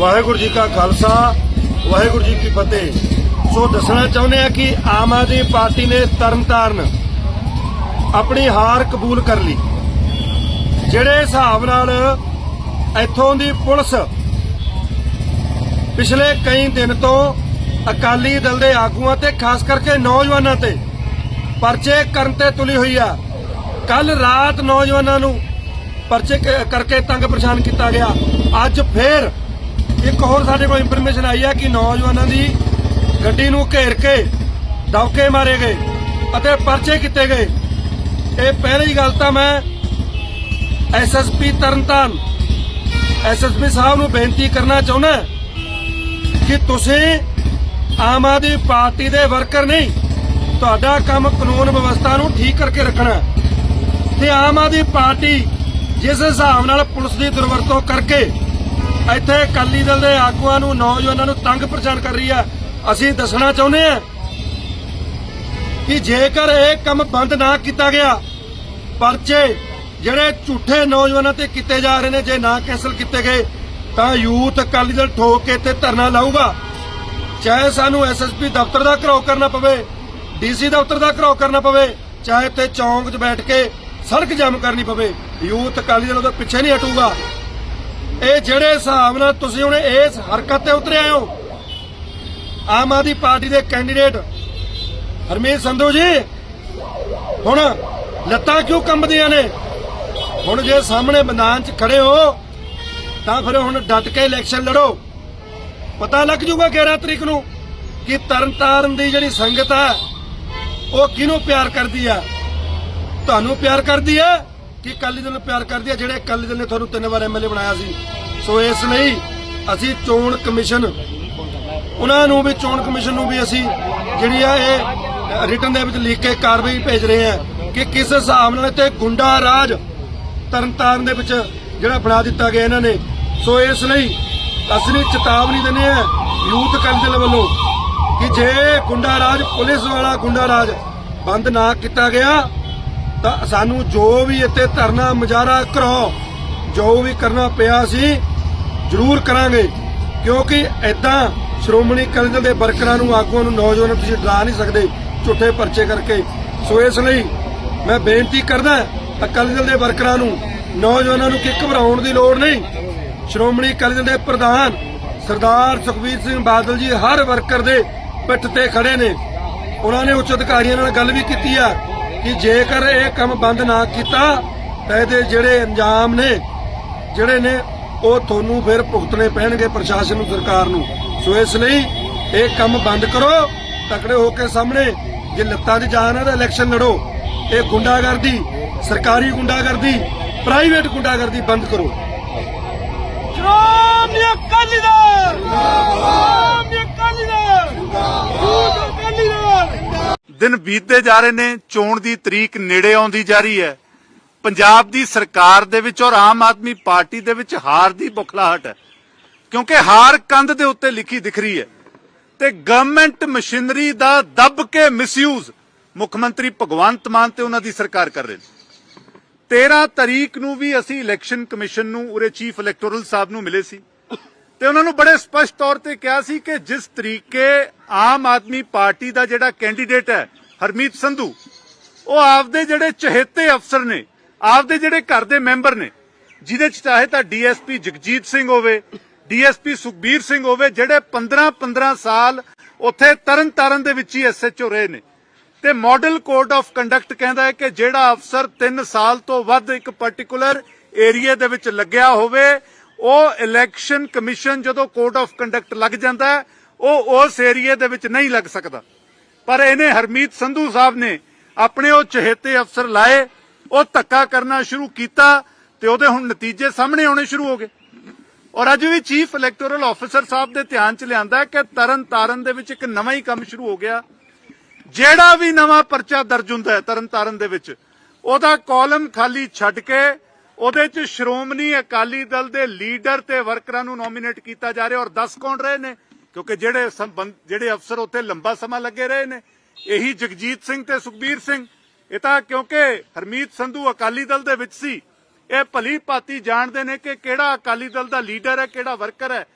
ਵਾਹਿਗੁਰੂ ਜੀ ਕਾ ਖਾਲਸਾ, ਵਾਹਿਗੁਰੂ ਜੀ ਕੀ ਫਤਿਹ। ਸੋ ਦੱਸਣਾ ਚਾਹੁੰਦੇ ਆ ਕਿ ਆਮ ਆਦਮੀ ਪਾਰਟੀ ਨੇ ਤਰਨਤਾਰਨ ਆਪਣੀ ਹਾਰ ਕਬੂਲ ਕਰ ਲਈ। ਜਿਹੜੇ ਹਿਸਾਬ ਨਾਲ ਇੱਥੋਂ ਦੀ ਪੁਲਿਸ ਪਿਛਲੇ ਕਈ ਦਿਨ ਤੋਂ ਅਕਾਲੀ ਦਲ ਦੇ ਆਗੂਆਂ ਤੇ, ਖਾਸ ਕਰਕੇ ਨੌਜਵਾਨਾਂ ਤੇ ਪਰਚੇ ਕਰਨ ਤੇ ਤੁਲੀ ਹੋਈ ਆ। ਕੱਲ ਰਾਤ ਨੌਜਵਾਨਾਂ ਨੂੰ ਪਰਚੇ ਕਰਕੇ ਤੰਗ ਪਰੇਸ਼ਾਨ ਕੀਤਾ ਗਿਆ। ਅੱਜ ਫੇਰ ਇੱਕ ਹੋਰ ਸਾਡੇ ਕੋਲ ਇਨਫੋਰਮੇਸ਼ਨ ਆਈ ਹੈ ਕਿ ਨੌਜਵਾਨਾਂ ਦੀ ਗੱਡੀ ਨੂੰ ਘੇਰ ਕੇ ਦੌਕੇ ਮਾਰੇ ਗਏ ਅਤੇ ਪਰਚੇ ਕੀਤੇ ਗਏ ਇਹ ਪਹਿਲੀ ਗੱਲ ਤਾਂ ਮੈਂ ਐਸਐਸਪੀ ਤਰਨਤਾਰਨ ਐਸਐਸਪੀ ਸਾਹਿਬ ਨੂੰ ਬੇਨਤੀ ਕਰਨਾ ਚਾਹੁੰਦਾ ਕਿ ਤੁਸੀਂ ਆਮ ਆਦਮੀ ਪਾਰਟੀ ਦੇ ਵਰਕਰ ਨਹੀਂ, ਤੁਹਾਡਾ ਕੰਮ ਕਾਨੂੰਨ ਵਿਵਸਥਾ ਨੂੰ ਠੀਕ ਕਰਕੇ ਰੱਖਣਾ ਹੈ। ਤੇ ਆਮ ਆਦਮੀ ਪਾਰਟੀ ਜਿਸ ਹਿਸਾਬ ਨਾਲ ਪੁਲਿਸ ਦੀ ਦੁਰਵਰਤੋਂ ਕਰਕੇ ਇੱਥੇ ਅਕਾਲੀ ਦਲ ਦੇ ਆਗੂਆਂ ਨੂੰ, ਨੌਜਵਾਨਾਂ ਨੂੰ ਤੰਗ ਪਰੇਸ਼ਾਨ ਕਰ ਰਹੀ ਆ। ਅਸੀਂ ਦੱਸਣਾ ਚਾਹੁੰਦੇ ਆ ਕਿ ਜੇਕਰ ਇਹ ਕੰਮ ਬੰਦ ਨਾ ਕੀਤਾ ਗਿਆ, ਪਰਚੇ ਜਿਹੜੇ ਝੂਠੇ ਨੌਜਵਾਨਾਂ ਤੇ ਕੀਤੇ ਜਾ ਰਹੇ ਨੇ, ਜੇ ਨਾ ਕੈਂਸਲ ਕੀਤੇ ਗਏ, ਤਾਂ ਯੂਥ ਅਕਾਲੀ ਦਲ ਠੋਕ ਕੇ ਇੱਥੇ ਧਰਨਾ ਲਾਊਗਾ। ਚਾਹੇ ਸਾਨੂੰ ਐਸਐਸਪੀ ਦਫ਼ਤਰ ਦਾ ਘਰਾਓ ਕਰਨਾ ਪਵੇ ਡੀਸੀ ਦਫ਼ਤਰ ਦਾ ਘਰਾਓ ਕਰਨਾ ਪਵੇ, ਚਾਹੇ ਤੇ ਚੌਂਕ 'ਚ ਬੈਠ ਕੇ ਸੜਕ ਜਾਮ ਕਰਨੀ ਪਵੇ, ਯੂਥ ਅਕਾਲੀ ਦਲ ਉਹਦੇ ਪਿੱਛੇ ਨਹੀਂ ਹਟੂਗਾ। ਇਹ ਜਿਹੜੇ ਹਿਸਾਬ ਨਾਲ ਤੁਸੀਂ ਹੁਣ ਇਸ ਹਰਕਤ ਤੇ ਉਤਰੇ ਆਏ ਹੋ, ਆਮ ਆਦਮੀ ਪਾਰਟੀ ਦੇ ਕੈਂਡੀਡੇਟ, ਹਰਮੀਤ ਸੰਧੂ ਜੀ, ਹੁਣ ਲੱਤਾਂ ਕਿਉਂ ਕੰਬਦੀਆਂ ਨੇ? ਹੁਣ ਜੇ ਸਾਹਮਣੇ ਮੈਦਾਨ 'ਚ ਖੜੇ ਹੋ, ਤਾਂ ਫਿਰ ਹੁਣ ਡਟ ਕੇ ਇਲੈਕਸ਼ਨ ਲੜੋ। ਪਤਾ ਲੱਗ ਜੂਗਾ 11 ਤਰੀਕ ਨੂੰ ਕਿ ਤਰਨਤਾਰਨ ਦੀ ਜਿਹੜੀ ਸੰਗਤ ਹੈ ਉਹ ਕਿਹਨੂੰ ਪਿਆਰ ਕਰਦੀ ਆ? ਤੁਹਾਨੂੰ ਪਿਆਰ ਕਰਦੀ ਹੈ ਕਿ ਅਕਾਲੀ ਦਲ ਨੂੰ ਪਿਆਰ ਕਰਦੀ ਹੈ, ਜਿਹੜੇ ਅਕਾਲੀ ਦਲ ਨੇ ਤੁਹਾਨੂੰ ਤਿੰਨ ਵਾਰ ਐਮਐਲਏ ਬਣਾਇਆ ਸੀ। ਸੋ ਇਸ ਲਈ ਅਸੀਂ ਚੋਣ ਕਮਿਸ਼ਨ, ਉਹਨਾਂ ਨੂੰ ਵੀ, ਚੋਣ ਕਮਿਸ਼ਨ ਨੂੰ ਵੀ ਅਸੀਂ ਜਿਹੜੀ ਆ ਇਹ ਰਿਟਰਨ ਦੇ ਵਿੱਚ ਲਿਖ ਕੇ ਕਾਰਵਾਈ ਭੇਜ ਰਹੇ ਹਾਂ ਕਿ ਕਿਸ ਹਿਸਾਬ ਨਾਲ ਤੇ ਗੁੰਡਾ ਰਾਜ ਤਰਨਤਾਰਨ ਦੇ ਵਿੱਚ ਜਿਹੜਾ ਬਣਾ ਦਿੱਤਾ ਗਿਆ ਇਹਨਾਂ ਨੇ। ਸੋ ਇਸ ਲਈ ਅਸੀਂ ਚੇਤਾਵਨੀ ਦਿੰਦੇ ਆ ਯੂਥ ਅਕਾਲੀ ਦਲ ਵੱਲੋਂ ਕਿ ਜੇ ਗੁੰਡਾ ਰਾਜ ਪੁਲਿਸ ਵਾਲਾ ਗੁੰਡਾ ਰਾਜ ਬੰਦ ਨਾ ਕੀਤਾ ਗਿਆ ਤਾਂ ਸਾਨੂੰ ਜੋ ਵੀ ਇੱਥੇ ਧਰਨਾ ਮੁਜ਼ਾਹਰਾ ਕਰੋ ਜੋ ਵੀ ਕਰਨਾ ਪਿਆ ਸੀ ਜ਼ਰੂਰ ਕਰਾਂਗੇ। ਕਿਉਂਕਿ ਐਦਾਂ ਸ਼੍ਰੋਮਣੀ ਅਕਾਲੀ ਦਲ ਦੇ ਵਰਕਰਾਂ ਨੂੰ, ਆਗੂਆਂ ਨੂੰ, ਨੌਜਵਾਨਾਂ ਤੁਸੀਂ ਡਰਾ ਨਹੀਂ ਸਕਦੇ, ਝੂਠੇ ਪਰਚੇ ਕਰਕੇ। ਸੋ ਇਸ ਲਈ ਮੈਂ ਬੇਨਤੀ ਕਰਦਾ ਅਕਾਲੀ ਦਲ ਦੇ ਵਰਕਰਾਂ ਨੂੰ, ਨੌਜਵਾਨਾਂ ਨੂੰ ਕਿ ਘਬਰਾਉਣ ਦੀ ਲੋੜ ਨਹੀਂ। ਸ਼੍ਰੋਮਣੀ ਅਕਾਲੀ ਦਲ ਦੇ ਪ੍ਰਧਾਨ ਸਰਦਾਰ ਸੁਖਬੀਰ ਸਿੰਘ ਬਾਦਲ ਜੀ ਹਰ ਵਰਕਰ ਦੇ ਪਿੱਠ ਤੇ ਖੜੇ ਨੇ। ਉਹਨਾਂ ਨੇ ਉੱਚ ਅਧਿਕਾਰੀਆਂ ਨਾਲ ਗੱਲ ਵੀ ਕੀਤੀ ਆ। ਕਿ ਜੇਕਰ ਇਹ ਕੰਮ ਬੰਦ ਨਾ ਕੀਤਾ ਤਾਂ ਇਹਦੇ ਜਿਹੜੇ ਅੰਜਾਮ ਨੇ, ਜਿਹੜੇ ਨੇ, ਉਹ ਤੁਹਾਨੂੰ ਫਿਰ ਭੁਗਤਣੇ ਪੈਣਗੇ ਪ੍ਰਸ਼ਾਸਨ ਨੂੰ, ਸਰਕਾਰ ਨੂੰ। ਸੋ ਇਸ ਲਈ ਇਹ ਕੰਮ ਬੰਦ ਕਰੋ, ਤਕੜੇ ਹੋ ਕੇ ਸਾਹਮਣੇ, ਜੇ ਲੱਤਾਂ ਦੀ ਜਾਨ ਹੈ ਤਾਂ ਇਲੈਕਸ਼ਨ ਲੜੋ। ਇਹ ਗੁੰਡਾਗਰਦੀ, ਸਰਕਾਰੀ ਗੁੰਡਾਗਰਦੀ ਪ੍ਰਾਈਵੇਟ ਗੁੰਡਾਗਰਦੀ ਬੰਦ ਕਰੋ। ਸ਼੍ਰੋਮਣੀ ਅਕਾਲੀ ਦਲ! ਸ਼੍ਰੋਮਣੀ ਅਕਾਲੀ ਦਲ! ਦਿਨ ਬੀਤਦੇ ਜਾ ਰਹੇ ਨੇ, ਚੋਣ ਦੀ ਤਰੀਕ ਨੇੜੇ ਆਉਂਦੀ ਜਾ ਰਹੀ ਹੈ। ਪੰਜਾਬ ਦੀ ਸਰਕਾਰ ਦੇ ਵਿੱਚ ਔਰ ਆਮ ਆਦਮੀ ਪਾਰਟੀ ਦੇ ਵਿੱਚ ਹਾਰ ਦੀ ਬੁਖਲਾਹਟ ਹੈ। ਕਿਉਂਕਿ ਹਾਰ ਕੰਧ ਦੇ ਉੱਤੇ ਲਿਖੀ ਦਿਖ ਰਹੀ ਹੈ। ਤੇ ਗਵਰਨਮੈਂਟ ਮਸ਼ੀਨਰੀ ਦਾ ਦੱਬ ਕੇ ਮਿਸਯੂਜ਼ ਮੁੱਖ ਮੰਤਰੀ ਭਗਵੰਤ ਮਾਨ ਤੇ ਉਹਨਾਂ ਦੀ ਸਰਕਾਰ ਕਰ ਰਹੇ ਨੇ। 13 ਤਰੀਕ ਨੂੰ ਵੀ ਅਸੀਂ ਇਲੈਕਸ਼ਨ ਕਮਿਸ਼ਨ ਨੂੰ, ਉਰੇ ਚੀਫ ਇਲੈਕਟੋਰਲ ਸਾਹਿਬ ਨੂੰ ਮਿਲੇ ਸੀ। ਤੇ ਉਹਨਾਂ ਨੂੰ ਬੜੇ ਸਪਸ਼ਟ ਤੌਰ ਤੇ ਕਿਹਾ ਸੀ ਕਿ ਜਿਸ ਤਰੀਕੇ ਆਮ ਆਦਮੀ ਪਾਰਟੀ ਦਾ ਜਿਹੜਾ ਕੈਂਡੀਡੇਟ ਹੈ, ਹਰਮੀਤ ਸੰਧੂ, ਉਹ ਆਪਦੇ ਜਿਹੜੇ ਚਹੇਤੇ ਅਫਸਰ ਨੇ, ਆਪਦੇ ਜਿਹੜੇ ਘਰ ਦੇ ਮੈਂਬਰ ਨੇ, ਜਿਹਦੇ ਚ ਚਾਹੇ ਤਾਂ ਡੀਐਸਪੀ ਜਗਜੀਤ ਸਿੰਘ ਹੋਵੇ, ਡੀਐਸਪੀ ਸੁਖਬੀਰ ਸਿੰਘ ਹੋਵੇ, ਜਿਹੜੇ 15-15 ਸਾਲ ਉੱਥੇ ਤਰਨ ਤਾਰਨ ਦੇ ਵਿੱਚ ਹੀ ਐਸਐਚਓ ਰਹੇ ਨੇ। ਤੇ ਮਾਡਲ ਕੋਡ ਆਫ ਕੰਡਕਟ ਕਹਿੰਦਾ ਹੈ ਕਿ ਜਿਹੜਾ ਅਫਸਰ 3 ਸਾਲ ਤੋਂ ਵੱਧ ਇੱਕ ਪਾਰਟਿਕੂਲਰ ਏਰੀਆ ਦੇ ਵਿੱਚ ਲੱਗਿਆ ਹੋਵੇ ਉਹ ਇਲੈਕਸ਼ਨ ਕਮਿਸ਼ਨ ਜਦੋਂ ਕੋਡ ਆਫ ਕੰਡਕਟ ਲੱਗ ਜਾਂਦਾ ਉਹ ਉਸ ਏਰੀਏ ਦੇ ਵਿੱਚ ਨਹੀਂ ਲੱਗ ਸਕਦਾ। ਪਰ ਇਹਨੇ ਹਰਮੀਤ ਸੰਧੂ ਸਾਹਿਬ ਨੇ ਆਪਣੇ ਉਹ ਚਹੇਤੇ ਅਫਸਰ ਲਾਏ, ਉਹ ਧੱਕਾ ਕਰਨਾ ਸ਼ੁਰੂ ਕੀਤਾ ਤੇ ਉਹਦੇ ਹੁਣ ਨਤੀਜੇ ਸਾਹਮਣੇ ਆਉਣੇ ਸ਼ੁਰੂ ਹੋ ਗਏ। ਔਰ ਅੱਜ ਵੀ ਚੀਫ ਇਲੈਕਟੋਰਲ ਆਫੀਸਰ ਸਾਹਿਬ ਦੇ ਧਿਆਨ ਚ ਲਿਆਂਦਾ ਕਿ ਤਰਨ ਤਾਰਨ ਦੇ ਵਿੱਚ ਇੱਕ ਨਵਾਂ ਹੀ ਕੰਮ ਸ਼ੁਰੂ ਹੋ ਗਿਆ। ਜਿਹੜਾ ਵੀ ਨਵਾਂ ਪਰਚਾ ਦਰਜ ਹੁੰਦਾ ਹੈ ਤਰਨ ਤਾਰਨ ਦੇ ਵਿੱਚ, ਉਹਦਾ ਕਾਲਮ ਖਾਲੀ ਛੱਡ ਕੇ ਉਹਦੇ ਚ ਸ਼੍ਰੋਮਣੀ ਅਕਾਲੀ ਦਲ ਦੇ ਲੀਡਰ ਤੇ ਵਰਕਰਾਂ ਨੂੰ ਨੋਮੀਨੇਟ ਕੀਤਾ ਜਾ ਰਿਹਾ ਔਰ 10 ਕੌਣ ਰਹੇ ਨੇ? ਕਿਉਂਕਿ ਜਿਹੜੇ ਜਿਹੜੇ ਅਫਸਰ ਉੱਥੇ ਲੰਬਾ ਸਮਾਂ ਲੱਗੇ ਰਹੇ ਨੇ। ਇਹੀ ਜਗਜੀਤ ਸਿੰਘ ਤੇ ਸੁਖਬੀਰ ਸਿੰਘ। ਇਹ ਤਾਂ ਕਿਉਂਕਿ ਹਰਮੀਤ ਸੰਧੂ ਅਕਾਲੀ ਦਲ ਦੇ ਵਿੱਚ ਸੀ। ਇਹ ਭਲੀ ਭਾਤੀ ਜਾਣਦੇ ਨੇ ਕਿ ਕਿਹੜਾ ਅਕਾਲੀ ਦਲ ਦਾ ਲੀਡਰ ਹੈ, ਕਿਹੜਾ ਵਰਕਰ ਹੈ।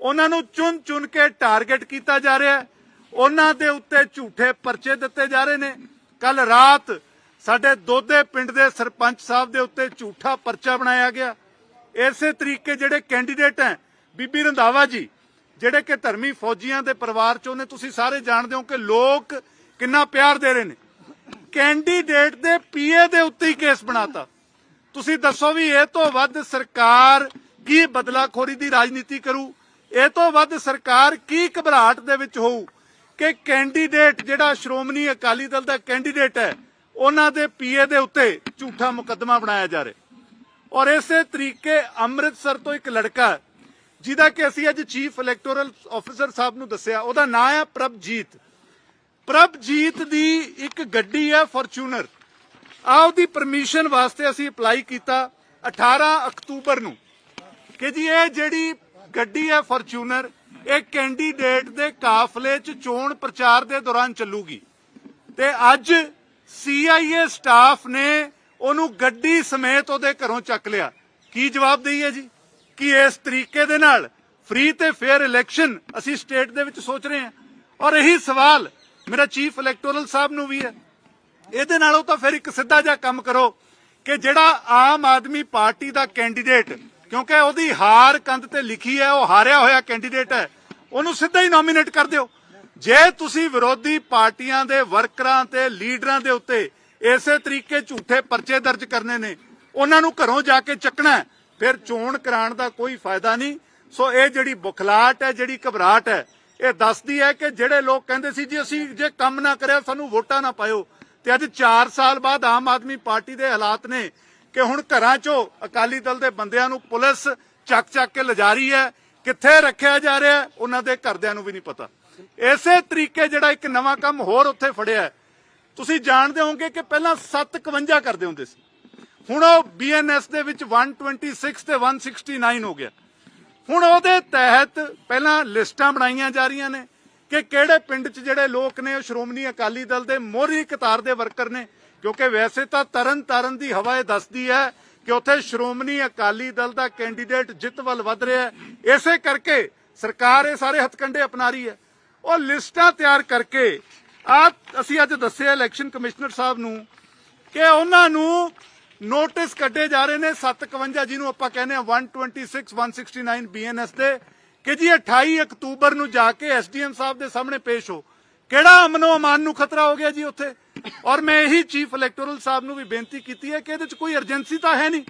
ਉਹਨਾਂ ਨੂੰ ਚੁਣ ਚੁਣ ਕੇ ਟਾਰਗੇਟ ਕੀਤਾ ਜਾ ਰਿਹਾ ਹੈ। ਉਹਨਾਂ ਦੇ ਉੱਤੇ ਝੂਠੇ ਪਰਚੇ ਦਿੱਤੇ ਜਾ ਰਹੇ ਨੇ। ਕੱਲ ਰਾਤ ਸਾਡੇ ਦੋਦੇ ਪਿੰਡ ਦੇ ਸਰਪੰਚ ਸਾਹਿਬ ਦੇ ਉੱਤੇ ਝੂਠਾ ਪਰਚਾ ਬਣਾਇਆ ਗਿਆ। ਇਸੇ ਤਰੀਕੇ ਜਿਹੜੇ ਕੈਂਡੀਡੇਟ ਹੈ, ਬੀਬੀ ਰੰਧਾਵਾ ਜੀ, ਜਿਹੜੇ ਕਿ ਧਰਮੀ ਫੌਜੀਆਂ ਦੇ ਪਰਿਵਾਰ ਚੋਂ ਨੇ, ਤੁਸੀਂ ਸਾਰੇ ਜਾਣਦੇ ਹੋ ਕਿ ਲੋਕ ਕਿੰਨਾ ਪਿਆਰ ਦੇ ਰਹੇ ਨੇ। ਕੈਂਡੀਡੇਟ ਦੇ ਪੀਏ ਦੇ ਉੱਤੇ ਹੀ ਕੇਸ ਬਣਾਤਾ। ਤੁਸੀਂ ਦੱਸੋ ਵੀ ਇਹ ਤੋਂ ਵੱਧ ਸਰਕਾਰ ਕੀ ਬਦਲਾਖੋਰੀ ਦੀ ਰਾਜਨੀਤੀ ਕਰੂ? ਇਹ ਤੋਂ ਵੱਧ ਸਰਕਾਰ ਕੀ ਘਬਰਾਹਟ ਦੇ ਵਿੱਚ ਹੋਊ? ਕਿ ਕੈਂਡੀਡੇਟ ਜਿਹੜਾ ਸ਼੍ਰੋਮਣੀ ਅਕਾਲੀ ਦਲ ਦਾ ਕੈਂਡੀਡੇਟ ਹੈ ਉਹਨਾਂ ਦੇ ਪੀਏ ਦੇ ਉੱਤੇ ਝੂਠਾ ਮੁਕੱਦਮਾ ਬਣਾਇਆ ਜਾ ਰਿਹਾ ਔਰ ਇਸੇ ਤਰੀਕੇ ਅੰਮ੍ਰਿਤਸਰ ਤੋਂ ਇੱਕ ਲੜਕਾ ਜਿਹਦਾ ਕਿ ਅਸੀਂ ਅੱਜ ਚੀਫ ਇਲੈਕਟੋਰਲ ਆਫੀਸਰ ਸਾਹਿਬ ਨੂੰ ਦੱਸਿਆ, ਉਹਦਾ ਨਾਂ ਹੈ ਪ੍ਰਭਜੀਤ। ਪ੍ਰਭਜੀਤ ਦੀ ਇੱਕ ਗੱਡੀ ਹੈ ਫੋਰਚੂਨਰ ਆ ਉਹਦੀ ਪਰਮਿਸ਼ਨ ਵਾਸਤੇ ਅਸੀਂ ਅਪਲਾਈ ਕੀਤਾ 18 ਅਕਤੂਬਰ ਨੂੰ। ਕਿ ਜੀ ਇਹ ਜਿਹੜੀ ਗੱਡੀ ਹੈ ਫੋਰਚੂਨਰ ਇਹ ਕੈਂਡੀਡੇਟ ਦੇ ਕਾਫਲੇ 'ਚ ਚੋਣ ਪ੍ਰਚਾਰ ਦੇ ਦੌਰਾਨ ਚੱਲੂਗੀ। ਤੇ ਅੱਜ ਸੀਆਈਏ ਸਟਾਫ ਨੇ ਉਹਨੂੰ ਗੱਡੀ ਸਮੇਤ ਉਹਦੇ ਘਰੋਂ ਚੱਕ ਲਿਆ। ਕੀ ਜਵਾਬ ਦਈਏ ਜੀ? ਕਿ ਇਸ ਤਰੀਕੇ ਦੇ ਨਾਲ ਫ੍ਰੀ ਤੇ ਫੇਅਰ ਇਲੈਕਸ਼ਨ ਅਸੀਂ ਸਟੇਟ ਦੇ ਵਿੱਚ ਸੋਚ ਰਹੇ ਹਾਂ? ਔਰ ਇਹੀ ਸਵਾਲ ਮੇਰਾ ਚੀਫ ਇਲੈਕਟੋਰਲ ਸਾਹਿਬ ਨੂੰ ਵੀ ਹੈ। ਇਹਦੇ ਨਾਲੋਂ ਤਾਂ ਫਿਰ ਇੱਕ ਸਿੱਧਾ ਜਿਹਾ ਕੰਮ ਕਰੋ ਕਿ ਜਿਹੜਾ ਆਮ ਆਦਮੀ ਪਾਰਟੀ ਦਾ ਕੈਂਡੀਡੇਟ ਕਿਉਂਕਿ ਉਹਦੀ ਹਾਰ ਕੰਧ ਤੇ ਲਿਖੀ ਹੈ, ਉਹ ਹਾਰਿਆ ਹੋਇਆ ਕੈਂਡੀਡੇਟ ਹੈ, ਉਹਨੂੰ ਸਿੱਧਾ ਹੀ ਨੋਮੀਨੇਟ ਕਰ ਦਿਓ। ਜੇ ਤੁਸੀਂ ਵਿਰੋਧੀ ਪਾਰਟੀਆਂ ਦੇ ਵਰਕਰਾਂ ਤੇ ਲੀਡਰਾਂ ਦੇ ਉੱਤੇ ਇਸੇ ਤਰੀਕੇ ਝੂਠੇ ਪਰਚੇ ਦਰਜ ਕਰਨੇ ਨੇ, ਉਹਨਾਂ ਨੂੰ ਘਰੋਂ ਜਾ ਕੇ ਚੱਕਣਾ ਫਿਰ ਚੋਣ ਕਰਾਉਣ ਦਾ ਕੋਈ ਫਾਇਦਾ ਨਹੀਂ। ਸੋ ਇਹ ਜਿਹੜੀ ਬੁਖਲਾਟ ਹੈ, ਜਿਹੜੀ ਘਬਰਾਹਟ ਹੈ, ਇਹ ਦੱਸਦੀ ਹੈ ਕਿ ਜਿਹੜੇ ਲੋਕ ਕਹਿੰਦੇ ਸੀ ਜੀ, ਅਸੀਂ ਜੇ ਕੰਮ ਨਾ ਕਰਿਆ, ਸਾਨੂੰ ਵੋਟਾਂ ਨਾ ਪਾਇਓ। ਤੇ ਅੱਜ 4 ਸਾਲ ਬਾਅਦ ਆਮ ਆਦਮੀ ਪਾਰਟੀ ਦੇ ਹਾਲਾਤ ਨੇ ਕਿ ਹੁਣ ਘਰਾਂ 'ਚੋਂ ਅਕਾਲੀ ਦਲ ਦੇ ਬੰਦਿਆਂ ਨੂੰ ਪੁਲਿਸ ਚੱਕ ਚੱਕ ਕੇ ਲਿਜਾ ਰਹੀ ਹੈ। ਕਿੱਥੇ ਰੱਖਿਆ ਜਾ ਰਿਹਾ ਉਹਨਾਂ ਦੇ ਘਰਦਿਆਂ ਨੂੰ ਵੀ ਨਹੀਂ ਪਤਾ। ਇਸੇ ਤਰੀਕੇ ਜਿਹੜਾ ਇੱਕ ਨਵਾਂ ਕੰਮ ਹੋਰ ਉੱਥੇ ਫੜਿਆ ਤੁਸੀਂ ਜਾਣਦੇ ਹੋਵੋਗੇ ਕਿ ਪਹਿਲਾਂ 751 ਕਰਦੇ ਹੁੰਦੇ ਸੀ। ਹੁਣ ਉਹ ਬੀਐਨਐਸ ਦੇ ਵਿੱਚ 126 ਤੇ 169 ਹੋ ਗਿਆ। ਹੁਣ ਉਹਦੇ ਤਹਿਤ ਪਹਿਲਾਂ ਲਿਸਟਾਂ ਬਣਾਈਆਂ ਜਾ ਰਹੀਆਂ ਨੇ ਕਿ ਕਿਹੜੇ ਪਿੰਡ 'ਚ ਜਿਹੜੇ ਲੋਕ ਨੇ, ਉਹ ਸ਼੍ਰੋਮਣੀ ਅਕਾਲੀ ਦਲ ਦੇ ਮੋਹਰੀ ਕਤਾਰ ਦੇ ਵਰਕਰ ਨੇ। ਕਿਉਂਕਿ ਵੈਸੇ ਤਾਂ ਤਰਨ ਤਾਰਨ ਦੀ ਹਵਾ ਇਹ ਦੱਸਦੀ ਹੈ ਕਿ ਉੱਥੇ ਸ਼੍ਰੋਮਣੀ ਅਕਾਲੀ ਦਲ ਦਾ ਕੈਂਡੀਡੇਟ ਜਿੱਤ ਵੱਲ ਵਧ ਰਿਹਾ ਹੈ। ਇਸੇ ਕਰਕੇ ਸਰਕਾਰ ਇਹ ਸਾਰੇ ਹਥਕੰਡੇ ਅਪਣਾ ਰਹੀ ਹੈ। ਉਹ ਲਿਸਟਾਂ ਤਿਆਰ ਕਰਕੇ ਆ ਅਸੀਂ ਅੱਜ ਦੱਸਿਆ ਇਲੈਕਸ਼ਨ ਕਮਿਸ਼ਨਰ ਸਾਹਿਬ ਨੂੰ ਕਿ ਉਹਨਾਂ ਨੂੰ ਨੋਟਿਸ ਕੱਢੇ ਜਾ ਰਹੇ ਨੇ 751 ਜਿਹਨੂੰ ਆਪਾਂ ਕਹਿੰਦੇ ਆ 126 169 ਬੀਐਨਐਸ ਦੇ, ਕਿ ਜੀ 28 ਅਕਤੂਬਰ ਨੂੰ ਜਾ ਕੇ ਐਸਡੀਐਮ ਸਾਹਿਬ ਦੇ ਸਾਹਮਣੇ ਪੇਸ਼ ਹੋ। ਕਿਹੜਾ ਅਮਨੋ ਅਮਾਨ ਨੂੰ ਖਤਰਾ ਹੋ ਗਿਆ ਜੀ ਉੱਥੇ? ਔਰ ਮੈਂ ਇਹੀ ਚੀਫ ਇਲੈਕਟੋਰਲ ਸਾਹਿਬ ਨੂੰ ਵੀ ਬੇਨਤੀ ਕੀਤੀ ਹੈ ਕਿ ਇਹਦੇ ਚ ਕੋਈ ਅਰਜੈਂਸੀ ਤਾਂ ਹੈ ਨਹੀਂ।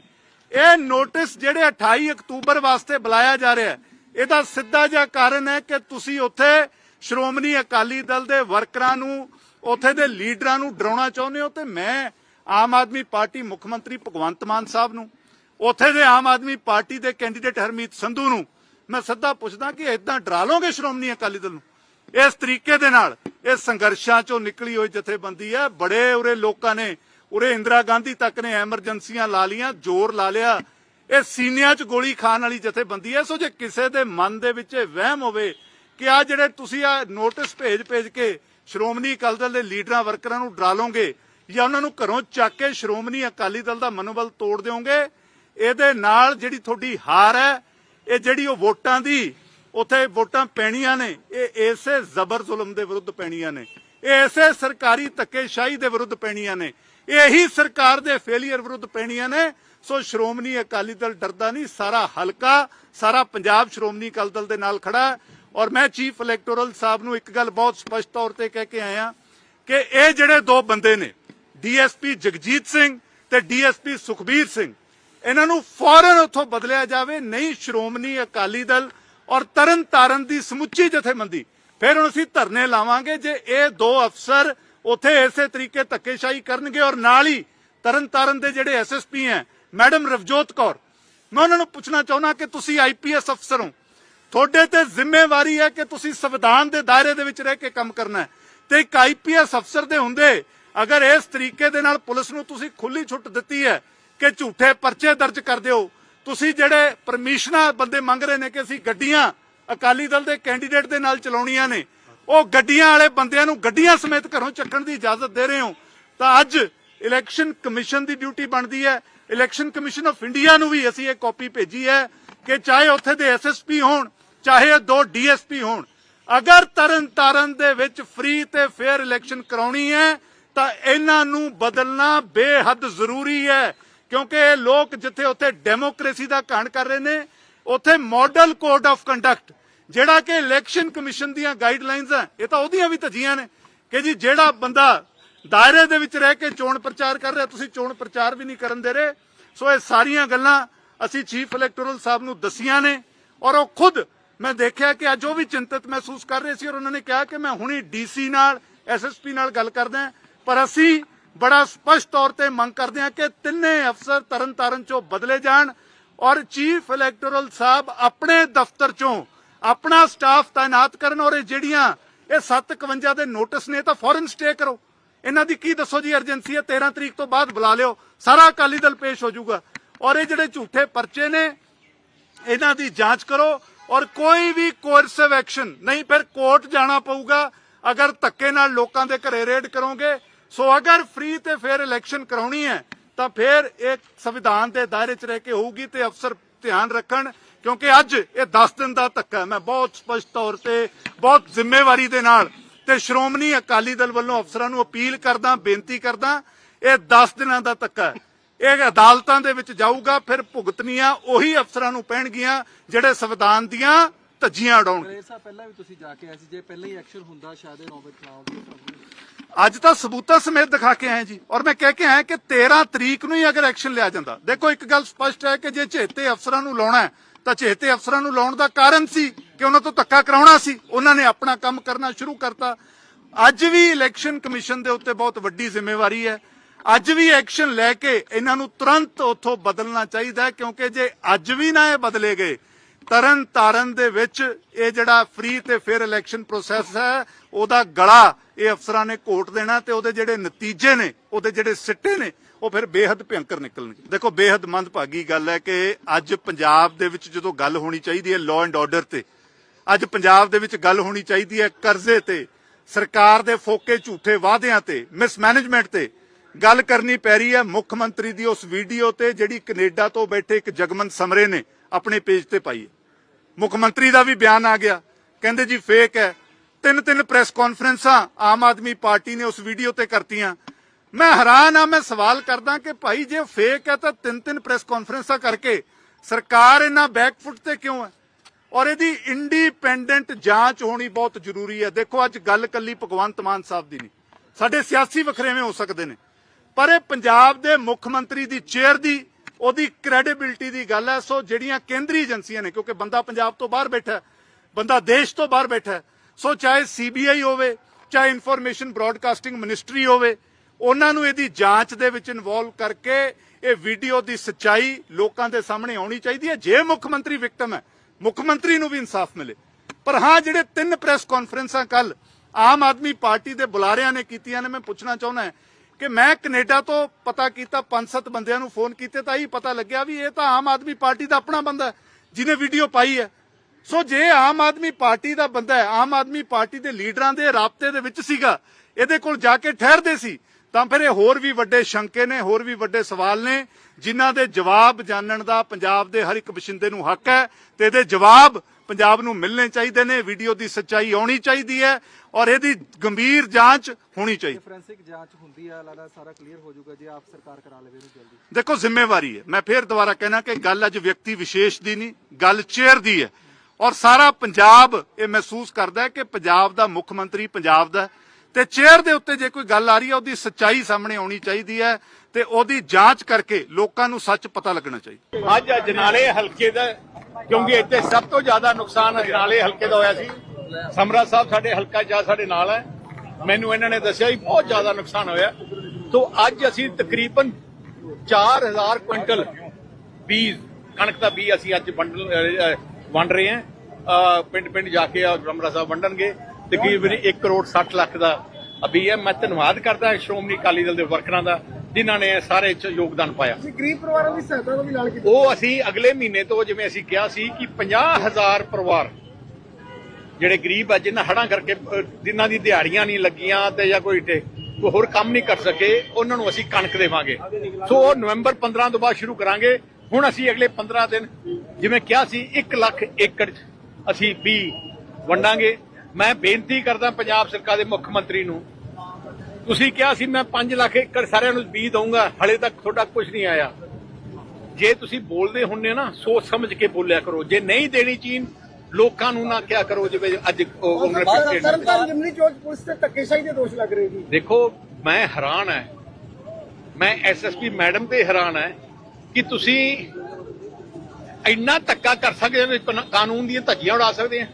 ਇਹ ਨੋਟਿਸ ਜਿਹੜੇ 28 ਅਕਤੂਬਰ ਵਾਸਤੇ ਬੁਲਾਇਆ ਜਾ ਰਿਹਾ ਹੈ, ਇਹਦਾ ਸਿੱਧਾ ਜਿਹਾ ਕਾਰਨ ਹੈ ਕਿ ਤੁਸੀਂ ਉੱਥੇ ਸ਼੍ਰੋਮਣੀ ਅਕਾਲੀ ਦਲ ਦੇ ਵਰਕਰਾਂ ਨੂੰ, ਉੱਥੇ ਦੇ ਲੀਡਰਾਂ ਨੂੰ ਡਰਾਉਣਾ ਚਾਹੁੰਦੇ ਹੋ ਤੇ ਮੈਂ ਆਮ ਆਦਮੀ ਪਾਰਟੀ ਮੁੱਖ ਮੰਤਰੀ ਭਗਵੰਤ ਮਾਨ ਸਾਹਿਬ ਨੂੰ, ਉੱਥੇ ਦੇ ਆਮ ਆਦਮੀ ਪਾਰਟੀ ਦੇ ਕੈਂਡੀਡੇਟ ਹਰਮੀਤ ਸੰਧੂ ਨੂੰ, ਮੈਂ ਸਿੱਧਾ ਪੁੱਛਦਾ ਕਿ ਇਦਾਂ ਡਰਾ ਲੋਗੇ ਸ਼੍ਰੋਮਣੀ ਅਕਾਲੀ ਦਲ ਨੂੰ? ਇਸ ਤਰੀਕੇ ਦੇ ਨਾਲ ਇਹ ਸੰਘਰਸ਼ਾਂ ਚੋਂ ਨਿਕਲੀ ਹੋਈ ਜਥੇਬੰਦੀ ਹੈ, ਬੜੇ ਉਰੇ ਲੋਕਾਂ ਨੇ, ਉਰੇ ਇੰਦਰਾ ਗਾਂਧੀ ਤੱਕ ਨੇ ਐਮਰਜੈਂਸੀਆਂ ਲਾ ਲੀਆਂ ਜ਼ੋਰ ਲਾ ਲਿਆ। ਇਹ ਸੀਨਿਆਂ 'ਚ ਗੋਲੀ ਖਾਣ ਵਾਲੀ ਜਥੇਬੰਦੀ ਹੈ, ਸੋ ਜੇ ਕਿਸੇ ਦੇ ਮਨ ਦੇ ਵਿੱਚ ਇਹ ਵਹਿਮ ਹੋਵੇ ਕਿ ਆ ਜਿਹੜੇ ਤੁਸੀਂ ਆ ਨੋਟਿਸ ਭੇਜ ਭੇਜ ਕੇ ਸ਼੍ਰੋਮਣੀ ਅਕਾਲੀ ਦਲ ਦੇ ਲੀਡਰਾਂ, ਵਰਕਰਾਂ ਨੂੰ ਡਰਾ ਲਓਗੇ ਜਾਂ ਉਹਨਾਂ ਨੂੰ ਘਰੋਂ ਚੱਕ ਕੇ ਸ਼੍ਰੋਮਣੀ ਅਕਾਲੀ ਦਲ ਦਾ ਮਨੋਬਲ ਤੋੜ ਦਿਓਗੇ, ਇਹਦੇ ਨਾਲ ਜਿਹੜੀ ਤੁਹਾਡੀ ਹਾਰ ਹੈ, ਇਹ ਜਿਹੜੀ ਉਹ ਵੋਟਾਂ ਦੀ, ਉੱਥੇ ਵੋਟਾਂ ਪੈਣੀਆਂ ਨੇ, ਇਹ ਇਸੇ ਜ਼ਬਰ ਜ਼ੁਲਮ ਦੇ ਵਿਰੁੱਧ ਪੈਣੀਆਂ ਨੇ, ਇਹ ਇਸੇ ਸਰਕਾਰੀ ਧੱਕੇਸ਼ਾਹੀ ਦੇ ਵਿਰੁੱਧ ਪੈਣੀਆਂ ਨੇ, ਇਹੀ ਸਰਕਾਰ ਦੇ ਫੇਲਿਅਰ ਵਿਰੁੱਧ ਪੈਣੀਆਂ ਨੇ, ਸੋ ਸ਼੍ਰੋਮਣੀ ਅਕਾਲੀ ਦਲ ਡਰਦਾ ਨਹੀਂ, ਸਾਰਾ ਹਲਕਾ, ਸਾਰਾ ਪੰਜਾਬ ਸ਼੍ਰੋਮਣੀ ਅਕਾਲੀ ਦਲ ਦੇ ਨਾਲ ਖੜਾ ਔਰ ਮੈਂ ਚੀਫ ਇਲੈਕਟੋਰਲ ਸਾਹਿਬ ਨੂੰ ਇੱਕ ਗੱਲ ਬਹੁਤ ਸਪਸ਼ਟ ਤੌਰ ਤੇ ਕਹਿ ਕੇ ਆਇਆ ਕਿ ਇਹ ਜਿਹੜੇ ਦੋ ਬੰਦੇ ਨੇ, ਡੀਐਸਪੀ ਜਗਜੀਤ ਸਿੰਘ ਤੇ ਡੀਐਸਪੀ ਸੁਖਬੀਰ ਸਿੰਘ, ਇਹਨਾਂ ਨੂੰ ਫੌਰਨ ਉੱਥੋਂ ਬਦਲਿਆ ਜਾਵੇ, ਨਹੀਂ ਸ਼੍ਰੋਮਣੀ ਅਕਾਲੀ ਦਲ ਔਰ ਤਰਨ ਤਾਰਨ ਦੀ ਸਮੁੱਚੀ ਜਥੇਬੰਦੀ। ਫਿਰ ਹੁਣ ਅਸੀਂ ਧਰਨੇ ਲਾਵਾਂਗੇ ਜੇ ਇਹ ਦੋ ਅਫਸਰ ਉੱਥੇ ਇਸੇ ਤਰੀਕੇ ਧੱਕੇਸ਼ਾਹੀ ਕਰਨਗੇ ਔਰ ਨਾਲ ਹੀ ਤਰਨ ਤਾਰਨ ਦੇ ਜਿਹੜੇ ਐਸਐਸਪੀ ਹੈ, ਮੈਡਮ ਰਵਜੋਤ ਕੌਰ, ਮੈਂ ਉਹਨਾਂ ਨੂੰ ਪੁੱਛਣਾ ਚਾਹੁੰਦਾ ਕਿ ਤੁਸੀਂ ਆਈਪੀਐਸ ਅਫਸਰ ਹੋ। ਤੁਹਾਡੇ ਤੇ ਜ਼ਿੰਮੇਵਾਰੀ ਹੈ ਕਿ ਤੁਸੀਂ ਸੰਵਿਧਾਨ ਦੇ ਦਾਇਰੇ ਦੇ ਵਿੱਚ ਰਹਿ ਕੇ ਕੰਮ ਕਰਨਾ ਹੈ। ਤੇ ਇੱਕ ਆਈਪੀਐਸ ਅਫਸਰ ਦੇ ਹੁੰਦੇ, ਅਗਰ ਇਸ ਤਰੀਕੇ ਦੇ ਨਾਲ ਪੁਲਿਸ ਨੂੰ ਤੁਸੀਂ ਖੁੱਲੀ ਛੁੱਟ ਦਿੱਤੀ ਹੈ ਕਿ ਝੂਠੇ ਪਰਚੇ ਦਰਜ ਕਰ ਦਿਓ, ਤੁਸੀਂ ਜਿਹੜੇ ਪਰਮਿਸ਼ਨਾਂ ਬੰਦੇ ਮੰਗ ਰਹੇ ਨੇ ਕਿ ਅਸੀਂ ਗੱਡੀਆਂ ਅਕਾਲੀ ਦਲ ਦੇ ਕੈਂਡੀਡੇਟ ਦੇ ਨਾਲ ਚਲਾਉਣੀਆਂ ਨੇ, ਉਹ ਗੱਡੀਆਂ ਵਾਲੇ ਬੰਦਿਆਂ ਨੂੰ ਗੱਡੀਆਂ ਸਮੇਤ ਘਰੋਂ ਚੱਕਣ ਦੀ ਇਜਾਜ਼ਤ ਦੇ ਰਹੇ ਹੋ, ਤਾਂ ਅੱਜ ਇਲੈਕਸ਼ਨ ਕਮਿਸ਼ਨ ਦੀ ਡਿਊਟੀ ਬਣਦੀ ਹੈ। ਇਲੈਕਸ਼ਨ ਕਮਿਸ਼ਨ ਆਫ ਇੰਡੀਆ ਨੂੰ ਵੀ ਅਸੀਂ ਇਹ ਕਾਪੀ ਭੇਜੀ ਹੈ ਕਿ ਚਾਹੇ ਉੱਥੇ ਦੇ ਐਸਐਸਪੀ ਹੋਣ ਚਾਹੇ ਇਹ ਦੋ ਡੀਐਸਪੀ ਹੋਣ, ਅਗਰ ਤਰਨ ਤਾਰਨ ਦੇ ਵਿੱਚ ਫ੍ਰੀ ਤੇ ਫੇਅਰ ਇਲੈਕਸ਼ਨ ਕਰਾਉਣੀ ਹੈ, ਤਾਂ ਇਹਨਾਂ ਨੂੰ ਬਦਲਣਾ ਬੇਹੱਦ ਜ਼ਰੂਰੀ ਹੈ, ਕਿਉਂਕਿ ਇਹ ਲੋਕ ਜਿੱਥੇ ਉੱਥੇ ਡੈਮੋਕ੍ਰੇਸੀ ਦਾ ਘਾਣ ਕਰ ਰਹੇ ਨੇ, ਉੱਥੇ ਮਾਡਲ ਕੋਡ ਆਫ ਕੰਡਕਟ ਜਿਹੜਾ ਕਿ ਇਲੈਕਸ਼ਨ ਕਮਿਸ਼ਨ ਦੀਆਂ ਗਾਈਡਲਾਈਨਸ ਹੈ ਇਹ ਤਾਂ ਉਹਦੀਆਂ ਵੀ ਧੱਜੀਆਂ ਨੇ, ਕਿ ਜੀ ਜਿਹੜਾ ਬੰਦਾ ਦਾਇਰੇ ਦੇ ਵਿੱਚ ਰਹਿ ਕੇ ਚੋਣ ਪ੍ਰਚਾਰ ਕਰ ਰਿਹਾ, ਤੁਸੀਂ ਚੋਣ ਪ੍ਰਚਾਰ ਵੀ ਨਹੀਂ ਕਰਨ ਦੇ ਰਹੇ। ਸੋ ਇਹ ਸਾਰੀਆਂ ਗੱਲਾਂ ਅਸੀਂ ਚੀਫ ਇਲੈਕਟੋਰਲ ਸਾਹਿਬ ਨੂੰ ਦਸੀਆਂ ਨੇ ਔਰ ਉਹ ਖੁਦ ਮੈਂ ਦੇਖਿਆ ਕਿ ਅੱਜ ਉਹ ਵੀ ਚਿੰਤਤ ਮਹਿਸੂਸ ਕਰ ਰਹੇ ਸੀ ਔਰ ਉਹਨਾਂ ਨੇ ਕਿਹਾ ਕਿ ਮੈਂ ਹੁਣੀ ਡੀਸੀ ਨਾਲ ਐਸਐਸਪੀ ਨਾਲ ਗੱਲ ਕਰਦਾ ਪਰ ਅਸੀਂ ਬੜਾ ਸਪਸ਼ਟ ਤੌਰ ਤੇ ਮੰਗ ਕਰਦੇ ਹਾਂ ਕਿ ਤਿੰਨੇ ਅਫਸਰ ਤਰਨ ਤਾਰਨ ਚੋਂ ਬਦਲੇ ਜਾਣ ਔਰ ਚੀਫ ਇਲੈਕਟੋਰਲ ਸਾਹਿਬ ਆਪਣੇ ਦਫ਼ਤਰ ਚੋਂ ਆਪਣਾ ਸਟਾਫ ਤਾਇਨਾਤ ਕਰਨ ਔਰ ਇਹ ਜਿਹੜੀਆਂ ਇਹ 751 ਦੇ ਨੋਟਿਸ ਨੇ ਤਾਂ ਫੌਰਨ ਸਟੇ ਕਰੋ। ਇਹਨਾਂ ਦੀ ਕੀ ਦੱਸੋ ਜੀ ਅਰਜੈਂਸੀ ਹੈ 13 ਤਰੀਕ ਤੋਂ ਬਾਅਦ ਬੁਲਾ ਲਿਓ, ਸਾਰਾ ਅਕਾਲੀ ਦਲ ਪੇਸ਼ ਹੋ ਜਾਊਗਾ। ਔਰ ਇਹ ਜਿਹੜੇ ਝੂਠੇ ਪਰਚੇ ਨੇ, ਇਹਨਾਂ ਦੀ ਜਾਂਚ ਕਰੋ। ਔਰ ਕੋਈ ਵੀ ਕੋਰਸਿਵ ਐਕਸ਼ਨ ਨਹੀਂ, ਫਿਰ ਕੋਰਟ ਜਾਣਾ ਪਊਗਾ। ਅਗਰ ਧੱਕੇ ਨਾਲ ਲੋਕਾਂ ਦੇ ਘਰੇ ਰੇਡ ਕਰੋਗੇ, ਸੋ ਅਗਰ ਫ੍ਰੀ ਤੇ ਫੇਅਰ ਇਲੈਕਸ਼ਨ ਕਰਾਉਣੀ ਹੈ, ਤਾਂ ਫਿਰ ਇਹ ਸੰਵਿਧਾਨ ਦੇ ਦਾਇਰੇ 'ਚ ਰਹਿ ਕੇ ਹੋਊਗੀ ਤੇ ਅਫਸਰ ਧਿਆਨ ਰੱਖਣ, ਕਿਉਂਕਿ ਅੱਜ ਇਹ 10 ਦਿਨ ਦਾ ਧੱਕਾ ਮੈਂ ਬਹੁਤ ਸਪਸ਼ਟ ਤੌਰ ਤੇ ਬਹੁਤ ਜ਼ਿੰਮੇਵਾਰੀ ਦੇ ਨਾਲ ਤੇ ਸ਼੍ਰੋਮਣੀ ਅਕਾਲੀ ਦਲ ਵੱਲੋਂ ਅਫਸਰਾਂ ਨੂੰ ਅਪੀਲ ਕਰਦਾ, ਬੇਨਤੀ ਕਰਦਾ, ਇਹ 10 ਦਿਨਾਂ ਦਾ ਧੱਕਾ ਹੈ। ਇਹ ਅਦਾਲਤਾਂ ਦੇ ਵਿੱਚ ਜਾਊਗਾ ਫਿਰ ਭੁਗਤਨੀਆਂ ਉਹੀ ਅਫਸਰਾਂ ਨੂੰ ਪੈਣਗੀਆਂ ਜਿਹੜੇ ਸੰਵਿਧਾਨ ਦੀਆਂ ਧੱਜੀਆਂ ਉਡਾਉਣਗੇ। ਇਹ ਸਾ ਪਹਿਲਾਂ ਵੀ ਤੁਸੀਂ ਜਾ ਕੇ ਆਏ ਸੀ ਜੇ ਪਹਿਲਾਂ ਹੀ ਐਕਸ਼ਨ ਹੁੰਦਾ ਸ਼ਾਇਦ ਇਹ ਨੌਬਤ ਨਾ ਆਉਂਦੀ ਅੱਜ ਤਾਂ ਸਬੂਤਾਂ ਸਮੇਤ ਦਿਖਾ ਕੇ ਆਏ ਜੀ ਔਰ ਮੈਂ ਕਹਿ ਕੇ ਆਇਆ ਕਿ 13 ਤਰੀਕ ਨੂੰ ਹੀ ਅਗਰ ਐਕਸ਼ਨ ਲਿਆ ਜਾਂਦਾ ਦੇਖੋ ਇੱਕ ਗੱਲ ਸਪਸ਼ਟ ਹੈ ਕਿ ਜੇ ਚੇਤੇ ਅਫਸਰਾਂ ਨੂੰ ਲਾਉਣਾ ਤਾਂ ਚੇਤੇ ਅਫਸਰਾਂ ਨੂੰ ਲਾਉਣ ਦਾ ਕਾਰਨ ਸੀ ਕਿ ਉਹਨਾਂ ਤੋਂ ਧੱਕਾ ਕਰਾਉਣਾ ਸੀ ਉਹਨਾਂ ਨੇ ਆਪਣਾ ਕੰਮ ਕਰਨਾ ਸ਼ੁਰੂ ਕਰਤਾ। ਅੱਜ ਵੀ ਇਲੈਕਸ਼ਨ ਕਮਿਸ਼ਨ ਦੇ ਉੱਤੇ ਬਹੁਤ ਵੱਡੀ ਜ਼ਿੰਮੇਵਾਰੀ ਹੈ ਅੱਜ ਵੀ ਐਕਸ਼ਨ ਲੈ ਕੇ ਇਹਨਾਂ ਨੂੰ ਤੁਰੰਤ ਉੱਥੋਂ ਬਦਲਣਾ ਚਾਹੀਦਾ ਕਿਉਂਕਿ ਜੇ ਅੱਜ ਵੀ ਨਾ ਇਹ ਬਦਲੇ ਗਏ, ਤਰਨ ਤਾਰਨ ਦੇ ਵਿੱਚ ਇਹ ਜਿਹੜਾ ਫ੍ਰੀ ਤੇ ਫੇਅਰ ਇਲੈਕਸ਼ਨ ਪ੍ਰੋਸੈਸ ਹੈ, ਉਹਦਾ ਗਲਾ ਇਹ ਅਫਸਰਾਂ ਨੇ ਘੋਟ ਦੇਣਾ ਤੇ ਉਹਦੇ ਜਿਹੜੇ ਨਤੀਜੇ ਨੇ, ਉਹਦੇ ਜਿਹੜੇ ਸਿੱਟੇ ਨੇ, ਉਹ ਫਿਰ ਬੇਹੱਦ ਭਿਅੰਕਰ ਨਿਕਲਣਗੇ। ਦੇਖੋ, ਬੇਹੱਦ ਮੰਦਭਾਗੀ ਗੱਲ ਹੈ ਕਿ ਅੱਜ ਪੰਜਾਬ ਦੇ ਵਿੱਚ ਜਦੋਂ ਗੱਲ ਹੋਣੀ ਚਾਹੀਦੀ ਹੈ ਲਾਅ ਐਂਡ ਆਰਡਰ ਤੇ, ਅੱਜ ਪੰਜਾਬ ਦੇ ਵਿੱਚ ਗੱਲ ਹੋਣੀ ਚਾਹੀਦੀ ਹੈ ਕਰਜ਼ੇ ਤੇ, ਸਰਕਾਰ ਦੇ ਫੋਕੇ ਝੂਠੇ ਵਾਅਦਿਆਂ ਤੇ ਮਿਸਮੈਨੇਜਮੈਂਟ ਤੇ ਗੱਲ ਕਰਨੀ ਪੈ ਰਹੀ ਹੈ ਮੁੱਖ ਮੰਤਰੀ ਦੀ ਉਸ ਵੀਡੀਓ ਤੇ ਜਿਹੜੀ ਕੈਨੇਡਾ ਤੋਂ ਬੈਠੇ ਇੱਕ ਜਗਮਨ ਸਮਰੇ ਨੇ ਆਪਣੇ ਪੇਜ ਤੇ ਪਾਈ ਹੈ। ਮੁੱਖ ਮੰਤਰੀ ਦਾ ਵੀ ਬਿਆਨ ਆ ਗਿਆ। ਕਹਿੰਦੇ ਜੀ ਫੇਕ ਹੈ। ਤਿੰਨ ਤਿੰਨ ਪ੍ਰੈਸ ਕਾਨਫਰੰਸਾਂ ਆਮ ਆਦਮੀ ਪਾਰਟੀ ਨੇ ਉਸ ਵੀਡੀਓ ਤੇ ਕਰਤੀਆਂ। ਮੈਂ ਹੈਰਾਨ ਆ ਮੈਂ ਸਵਾਲ ਕਰਦਾ ਕਿ ਭਾਈ ਜੇ ਫੇਕ ਹੈ ਤਾਂ ਤਿੰਨ ਤਿੰਨ ਪ੍ਰੈਸ ਕਾਨਫਰੰਸਾਂ ਕਰਕੇ ਸਰਕਾਰ ਇਹਨਾਂ ਬੈਕਫੁੱਟ ਤੇ ਕਿਉਂ ਹੈ? ਔਰ ਇਹਦੀ ਇੰਡੀਪੈਂਡੈਂਟ ਜਾਂਚ ਹੋਣੀ ਬਹੁਤ ਜ਼ਰੂਰੀ ਹੈ। ਦੇਖੋ, ਅੱਜ ਗੱਲ ਕੱਲੀ ਭਗਵੰਤ ਮਾਨ ਸਾਹਿਬ ਦੀ ਨਹੀਂ। ਸਾਡੇ ਸਿਆਸੀ ਵਖਰੇਵੇਂ ਹੋ ਸਕਦੇ ਨੇ। ਪਰ ਇਹ ਪੰਜਾਬ ਦੇ ਮੁੱਖ ਮੰਤਰੀ ਦੀ ਚੇਅਰ ਦੀ, ਉਹਦੀ ਕ੍ਰੈਡੀਬਿਲਟੀ ਦੀ ਗੱਲ ਹੈ। ਸੋ ਜਿਹੜੀਆਂ ਕੇਂਦਰੀ ਏਜੰਸੀਆਂ ਨੇ, ਕਿਉਂਕਿ ਬੰਦਾ ਪੰਜਾਬ ਤੋਂ ਬਾਹਰ ਬੈਠਾ ਬੰਦਾ ਦੇਸ਼ ਤੋਂ ਬਾਹਰ ਬੈਠਾ ਸੋ ਚਾਹੇ ਸੀਬੀਆਈ ਹੋਵੇ, ਚਾਹੇ ਇਨਫੋਰਮੇਸ਼ਨ ਬ੍ਰਾਡਕਾਸਟਿੰਗ ਮਿਨਿਸਟਰੀ ਹੋਵੇ, ਉਹਨਾਂ ਨੂੰ ਇਹਦੀ ਜਾਂਚ ਦੇ ਵਿੱਚ ਇਨਵੋਲਵ ਕਰਕੇ ਇਹ ਵੀਡੀਓ ਦੀ ਸੱਚਾਈ ਲੋਕਾਂ ਦੇ ਸਾਹਮਣੇ ਆਉਣੀ ਚਾਹੀਦੀ ਹੈ। ਜੇ ਮੁੱਖ ਮੰਤਰੀ ਵਿਕਟਮ ਹੈ, ਮੁੱਖ ਮੰਤਰੀ ਨੂੰ ਵੀ ਇਨਸਾਫ ਮਿਲੇ। ਪਰ ਹਾਂ, ਜਿਹੜੇ ਤਿੰਨ ਪ੍ਰੈਸ ਕਾਨਫਰੰਸਾਂ ਕੱਲ ਆਮ ਆਦਮੀ ਪਾਰਟੀ ਦੇ ਬੁਲਾਰਿਆਂ ਨੇ ਕੀਤੀਆਂ ਨੇ, ਮੈਂ ਪੁੱਛਣਾ ਚਾਹੁੰਦਾ ਕਿ ਮੈਂ ਕੈਨੇਡਾ ਤੋਂ ਪਤਾ ਕੀਤਾ, ਪੰਜ ਸੱਤ ਬੰਦਿਆਂ ਨੂੰ ਫੋਨ ਕੀਤੇ ਤਾਂ ਹੀ ਪਤਾ ਲੱਗਿਆ ਵੀ ਇਹ ਤਾਂ ਆਮ ਆਦਮੀ ਪਾਰਟੀ ਦਾ ਆਪਣਾ ਬੰਦਾ ਜਿਹਨੇ ਵੀਡੀਓ ਪਾਈ ਹੈ। ਸੋ ਜੇ ਆਮ ਆਦਮੀ ਪਾਰਟੀ ਦਾ ਬੰਦਾ ਹੈ, ਆਮ ਆਦਮੀ ਪਾਰਟੀ ਦੇ ਲੀਡਰਾਂ ਦੇ ਰਾਬਤੇ ਦੇ ਵਿੱਚ ਸੀਗਾ, ਇਹਦੇ ਕੋਲ ਜਾ ਕੇ ਠਹਿਰਦੇ ਸੀ, ਤਾਂ ਫਿਰ ਇਹ ਹੋਰ ਵੀ ਵੱਡੇ ਸ਼ੰਕੇ ਨੇ, ਹੋਰ ਵੀ ਵੱਡੇ ਸਵਾਲ ਨੇ, ਜਿਨ੍ਹਾਂ ਦੇ ਜਵਾਬ ਜਾਣਨ ਦਾ ਪੰਜਾਬ ਦੇ ਹਰ ਇੱਕ ਵਸਿੰਦੇ ਨੂੰ ਹੱਕ ਹੈ ਤੇ ਇਹਦੇ ਜਵਾਬ ਪੰਜਾਬ ਨੂੰ ਮਿਲਣੇ ਚਾਹੀਦੇ ਨੇ ਵੀਡੀਓ ਦੀ ਸੱਚਾਈ ਆਉਣੀ ਚਾਹੀਦੀ ਹੈ ਔਰ ਇਹਦੀ ਗੰਭੀਰ ਜਾਂਚ ਹੋਣੀ ਚਾਹੀਦੀ। ਫੋਰੈਂਸਿਕ ਜਾਂਚ ਹੁੰਦੀ ਆ ਲਾਲਾ ਸਾਰਾ ਕਲੀਅਰ ਹੋ ਜਾਊਗਾ ਜੇ ਆਪ ਸਰਕਾਰ ਕਰਾ ਲਵੇ ਇਹਨੂੰ ਜਲਦੀ। ਦੇਖੋ ਜ਼ਿੰਮੇਵਾਰੀ ਹੈ। ਮੈਂ ਫੇਰ ਦੁਬਾਰਾ ਕਹਿਣਾ ਕਿ ਗੱਲ ਅੱਜ ਵਿਅਕਤੀ ਵਿਸ਼ੇਸ਼ ਦੀ ਨਹੀਂ ਗੱਲ ਚੇਅਰ ਦੀ ਹੈ। ਔਰ ਸਾਰਾ ਪੰਜਾਬ ਇਹ ਮਹਿਸੂਸ ਕਰਦਾ ਹੈ ਕਿ ਪੰਜਾਬ ਦਾ ਮੁੱਖ ਮੰਤਰੀ ਪੰਜਾਬ ਦਾ ਤੇ ਚੇਅਰ ਦੇ ਉੱਤੇ ਜੇ ਕੋਈ ਗੱਲ ਆ ਰਹੀ ਹੈ, ਉਹਦੀ ਸੱਚਾਈ ਸਾਹਮਣੇ ਆਉਣੀ ਚਾਹੀਦੀ ਹੈ ਤੇ ਉਹਦੀ ਜਾਂਚ ਕਰਕੇ ਲੋਕਾਂ ਨੂੰ ਸੱਚ ਪਤਾ ਲੱਗਣਾ ਚਾਹੀਦਾ। ਅੱਜ ਅਜਨਾਲੇ ਹਲਕੇ ਦਾ, ਕਿਉਂਕਿ ਇੱਥੇ ਸਭ ਤੋਂ ਜ਼ਿਆਦਾ ਨੁਕਸਾਨ ਅਜਨਾਲੇ ਹਲਕੇ ਦਾ ਹੋਇਆ ਸੀ। ਸਮਰਾ ਸਾਹਿਬ ਸਾਡੇ ਹਲਕਾ ਜਾ ਸਾਡੇ ਨਾਲ ਹੈ। ਮੈਨੂੰ ਇਹਨਾਂ ਨੇ ਦੱਸਿਆ ਵੀ ਬਹੁਤ ਜ਼ਿਆਦਾ ਨੁਕਸਾਨ ਹੋਇਆ। ਤੋਂ ਅੱਜ ਅਸੀਂ ਤਕਰੀਬਨ 4000 ਕੁਇੰਟਲ ਬੀਜ, ਕਣਕ ਦਾ ਬੀਜ ਅਸੀਂ ਅੱਜ ਵੰਡ ਵੰਡ ਰਹੇ ਹਾਂ। ਪਿੰਡ ਪਿੰਡ ਜਾ ਕੇ ਸਮਰਾ ਸਾਹਿਬ ਵੰਡਣਗੇ। ਤਕਰੀਬਨ 1 ਕਰੋੜ 60 ਲੱਖ ਦਾ ਅਭੀ ਹੈ। ਮੈਂ ਧੰਨਵਾਦ ਕਰਦਾ ਸ਼੍ਰੋਮਣੀ ਅਕਾਲੀ ਦਲ ਦੇ ਵਰਕਰਾਂ ਦਾ ਜਿਨ੍ਹਾਂ ਨੇ ਸਾਰੇ ਚ ਯੋਗਦਾਨ ਪਾਇਆ। ਗਰੀਬ ਪਰਿਵਾਰਾਂ ਦੀ ਸਹਾਇਤਾ ਦਾ ਵੀ ਨਾਲ ਕੀਤਾ। ਉਹ ਅਸੀਂ ਅਗਲੇ ਮਹੀਨੇ ਤੋਂ ਜਿਵੇਂ ਅਸੀਂ ਕਿਹਾ ਸੀ ਕਿ 50000 ਪਰਿਵਾਰ ਜਿਹੜੇ ਗਰੀਬ ਆ ਜਿਨ੍ਹਾਂ ਹੜਾਂ ਕਰਕੇ ਜਿਨ੍ਹਾਂ ਦੀ ਦਿਹਾੜੀਆਂ ਨਹੀਂ ਲੱਗੀਆਂ ਤੇ ਜਾਂ ਕੋਈ ਕੋਈ ਹੋਰ ਕੰਮ ਨਹੀਂ ਕਰ ਸਕੇ ਉਹਨਾਂ ਨੂੰ ਅਸੀਂ ਕਣਕ ਦੇਵਾਂਗੇ। ਸੋ ਉਹ ਨਵੰਬਰ 15 ਤੋਂ ਬਾਅਦ ਸ਼ੁਰੂ ਕਰਾਂਗੇ। ਹੁਣ ਅਸੀਂ ਅਗਲੇ 15 ਦਿਨ ਜਿਵੇਂ ਕਿਹਾ ਸੀ 1 ਲੱਖ ਏਕੜ ਅਸੀਂ 20 ਵੰਡਾਂਗੇ। ਮੈਂ ਬੇਨਤੀ ਕਰਦਾ ਪੰਜਾਬ ਸਰਕਾਰ ਦੇ ਮੁੱਖ ਮੰਤਰੀ ਨੂੰ। ਤੁਸੀਂ ਕਿਹਾ ਸੀ ਮੈਂ 5 ਲੱਖ ਏਕੜ ਸਾਰਿਆਂ ਨੂੰ ਬੀਜ ਦਊਂਗਾ ਹਲੇ ਤੱਕ ਤੁਹਾਡਾ ਕੁਝ ਨਹੀਂ ਆਇਆ। ਜੇ ਤੁਸੀਂ ਬੋਲਦੇ ਹੁੰਨੇ ਨਾ ਸੋਚ ਸਮਝ ਕੇ ਬੋਲਿਆ ਕਰੋ। ਜੇ ਨਹੀਂ ਦੇਣੀ ਚੀਨ ਲੋਕਾਂ ਨੂੰ ਨਾ ਕਿਹਾ ਕਰੋ ਜਿਵੇਂ ਅੱਜ। ਤਰਨਤਾਰਨ ਚੌਕ ਪੁਲਿਸ ਤੇ ਧੱਕੇਸ਼ਾਹੀ ਦੇ ਦੋਸ਼ ਲੱਗ ਰਹੇ ਜੀ ਦੇਖੋ ਮੈਂ ਹੈਰਾਨ ਹੈ। ਮੈਂ ਐਸਐਸਪੀ ਮੈਡਮ ਤੇ ਹੈਰਾਨ ਹੈ ਕਿ ਤੁਸੀਂ ਇੰਨਾ ਧੱਕਾ ਕਰ ਸਕਦੇ ਹੋ ਕਨ- ਕਾਨੂੰਨ ਦੀਆਂ ਧੱਜੀਆਂ ਉਡਾ ਸਕਦੇ ਆ।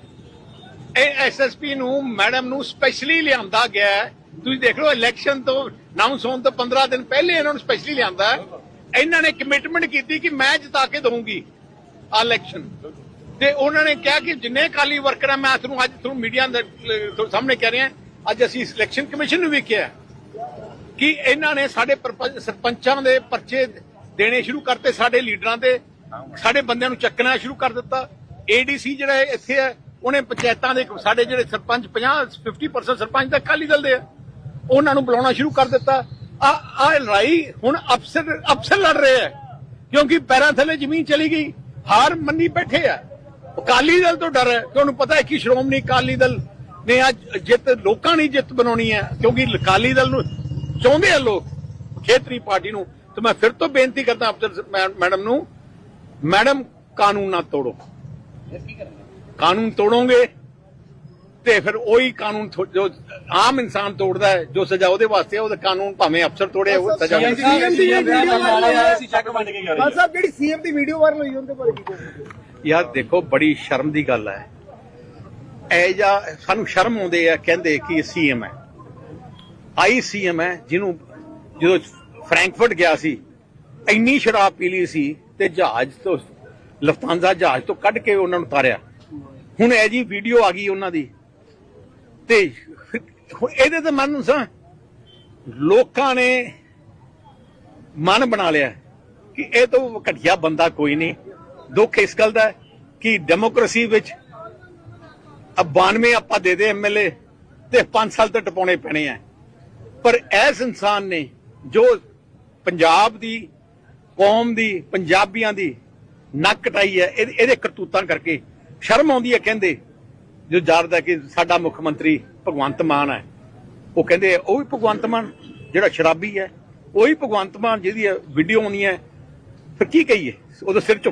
ਇਹ ਐਸਐਸਪੀ ਨੂੰ ਮੈਡਮ ਨੂੰ ਸਪੈਸ਼ਲੀ ਲਿਆਂਦਾ ਗਿਆ ਤੁਸੀਂ ਦੇਖ ਲਓ ਇਲੈਕਸ਼ਨ ਤੋਂ ਅਨਾਉਂਸ ਹੋਣ ਤੋਂ 15 ਦਿਨ ਪਹਿਲੇ ਇਹਨਾਂ ਨੂੰ ਸਪੈਸ਼ਲੀ ਲਿਆਂਦਾ ਇਹਨਾਂ ਨੇ ਕਮਿਟਮੈਂਟ ਕੀਤੀ ਕਿ ਮੈਂ ਜਿਤਾ ਕੇ ਦਊਂਗੀ ਆ ਇਲੈਕਸ਼ਨ ਤੇ ਉਹਨਾਂ ਨੇ ਕਿਹਾ ਕਿ ਜਿੰਨੇ ਅਕਾਲੀ ਵਰਕਰ ਆ, ਮੈਂ ਤੁਹਾਨੂੰ ਅੱਜ ਤੁਹਾਨੂੰ ਮੀਡੀਆ ਦੇ ਸਾਹਮਣੇ ਕਹਿ ਰਿਹਾ, ਅੱਜ ਅਸੀਂ ਸਿਲੈਕਸ਼ਨ ਕਮਿਸ਼ਨ ਨੂੰ ਵੀ ਕਿਹਾ ਕਿ ਇਹਨਾਂ ਨੇ ਸਾਡੇ ਸਰਪੰਚਾਂ ਦੇ ਪਰਚੇ ਦੇਣੇ ਸ਼ੁਰੂ ਕਰਤੇ, ਸਾਡੇ ਲੀਡਰਾਂ ਤੇ ਸਾਡੇ ਬੰਦਿਆਂ ਨੂੰ ਚੱਕਣਾ ਸ਼ੁਰੂ ਕਰ ਦਿੱਤਾ। ਏਡੀਸੀ ਜਿਹੜਾ ਇੱਥੇ ਹੈ ਉਹਨੇ ਪੰਚਾਇਤਾਂ ਦੇ ਸਾਡੇ ਜਿਹੜੇ ਸਰਪੰਚ 50 50% ਸਰਪੰਚ ਤਾਂ ਅਕਾਲੀ ਦਲ ਦੇ ਆ। ਉਹਨਾਂ ਨੂੰ ਬੁਲਾਉਣਾ ਸ਼ੁਰੂ ਕਰ ਦਿੱਤਾ। ਆ ਆ ਲੜਾਈ ਹੁਣ ਅਫਸਰ ਅਫਸਰ ਲੜ ਰਹੇ ਆ। ਕਿਉਂਕਿ ਪੈਰਾਂ ਥੱਲੇ ਜ਼ਮੀਨ ਚਲੀ ਗਈ। ਹਾਰ ਮੰਨੀ ਬੈਠੇ ਆ। ਅਕਾਲੀ ਦਲ ਤੋਂ ਡਰ ਹੈ। ਤੁਹਾਨੂੰ ਪਤਾ ਹੈ ਕਿ ਸ਼੍ਰੋਮਣੀ ਅਕਾਲੀ ਦਲ ਨੇ ਅੱਜ ਜਿੱਤ, ਲੋਕਾਂ ਨੇ ਜਿੱਤ ਬਣਾਉਣੀ ਹੈ। ਕਿਉਂਕਿ ਅਕਾਲੀ ਦਲ ਨੂੰ ਚਾਹੁੰਦੇ ਆ ਲੋਕ ਖੇਤਰੀ ਪਾਰਟੀ ਨੂੰ। ਤੇ ਮੈਂ ਫਿਰ ਤੋਂ ਬੇਨਤੀ ਕਰਦਾ ਅਫਸਰ ਮੈਡਮ ਨੂੰ, ਮੈਡਮ, ਕਾਨੂੰਨ ਨਾ ਤੋੜੋ। ਕਾਨੂੰਨ ਤੋੜੋਗੇ ਤੇ ਫਿਰ ਉਹੀ ਕਾਨੂੰਨ ਜੋ ਆਮ ਇਨਸਾਨ ਤੋੜਦਾ ਹੈ ਜੋ ਸਜ਼ਾ ਉਹਦੇ ਵਾਸਤੇ ਹੈ, ਉਹਦਾ ਕਾਨੂੰਨ ਭਾਵੇਂ ਅਫਸਰ ਤੋੜੇ ਉਹ ਸਜ਼ਾ CM ਮਿਲਦੀ ਦੀ ਵੀਡੀਓ ਵਾਇਰਲ ਹੋਈ ਹੈ। ਅਸੀਂ ਚੈੱਕ ਵੰਡ ਕੇ ਖਾਨ ਸਾਹਿਬ ਜਿਹੜੀ ਸੀਐਮ ਦੀ ਵੀਡੀਓ ਵਾਇਰਲ ਹੋਈ ਉਹਦੇ ਬਾਰੇ ਕੀ ਕਹੋਗੇ? ਯਾਰ ਦੇਖੋ ਬੜੀ ਸ਼ਰਮ ਦੀ ਗੱਲ ਹੈ। ਐ ਜਾਂ ਸਾਨੂੰ ਸ਼ਰਮ ਆਉਂਦੇ ਆ ਕਹਿੰਦੇ ਕਿ ਸੀਐਮ ਹੈ। ਆਈ ਸੀਐਮ ਹੈ ਜਿਹਨੂੰ ਜਦੋਂ ਫਰੈਂਕਫਰਟ ਗਿਆ ਸੀ ਇੰਨੀ ਸ਼ਰਾਬ ਪੀ ਲਈ ਸੀ ਤੇ ਜਹਾਜ਼ ਤੋਂ ਲਫਤਾਂਜ਼ਾ ਜਹਾਜ਼ ਤੋਂ ਕੱਢ ਕੇ ਉਹਨਾਂ ਨੂੰ ਉਤਾਰਿਆ। ਹੁਣ ਇਹ ਜੀ ਵੀਡੀਓ ਆ ਗਈ ਉਹਨਾਂ ਦੀ। ਤੇ ਇਹਦੇ ਤੇ ਮਨ ਸਾਂ ਲੋਕਾਂ ਨੇ ਮਨ ਬਣਾ ਲਿਆ ਕਿ ਇਹ ਤੋਂ ਘਟੀਆ ਬੰਦਾ ਕੋਈ ਨਹੀਂ। ਦੁੱਖ ਇਸ ਗੱਲ ਦਾ ਕਿ ਡੈਮੋਕ੍ਰੇਸੀ ਵਿੱਚ ਅ 92 ਆਪਾਂ ਦੇ ਦੇ ਐਮਐਲਏ ਤੇ 5 ਸਾਲ ਤੇ ਟਪਾਉਣੇ ਪੈਣੇ ਆ। ਪਰ ਐਸ ਇਨਸਾਨ ਨੇ ਜੋ ਪੰਜਾਬ ਦੀ, ਕੌਮ ਦੀ, ਪੰਜਾਬੀਆਂ ਦੀ ਨੱਕ ਕਟਾਈ ਹੈ, ਇਹਦੇ ਇਹਦੇ ਕਰਤੂਤਾਂ ਕਰਕੇ ਸ਼ਰਮ ਆਉਂਦੀ ਹੈ ਕਹਿੰਦੇ, ਜੋ ਜਾਣਦਾ ਕਿ ਸਾਡਾ ਮੁੱਖ ਮੰਤਰੀ ਭਗਵੰਤ ਮਾਨ ਹੈ। ਉਹ ਕਹਿੰਦੇ, ਉਹ ਵੀ ਭਗਵੰਤ ਮਾਨ, ਜਿਹੜਾ ਸ਼ਰਾਬੀ ਹੈ, ਉਹੀ ਭਗਵੰਤ ਮਾਨ ਜਿਹਦੀ ਵੀਡੀਓ ਆਉਣੀ ਹੈ। ਫਿਰ ਕੀ ਕਹੀਏ? ਉਹਦੇ ਸਿਰ ਚ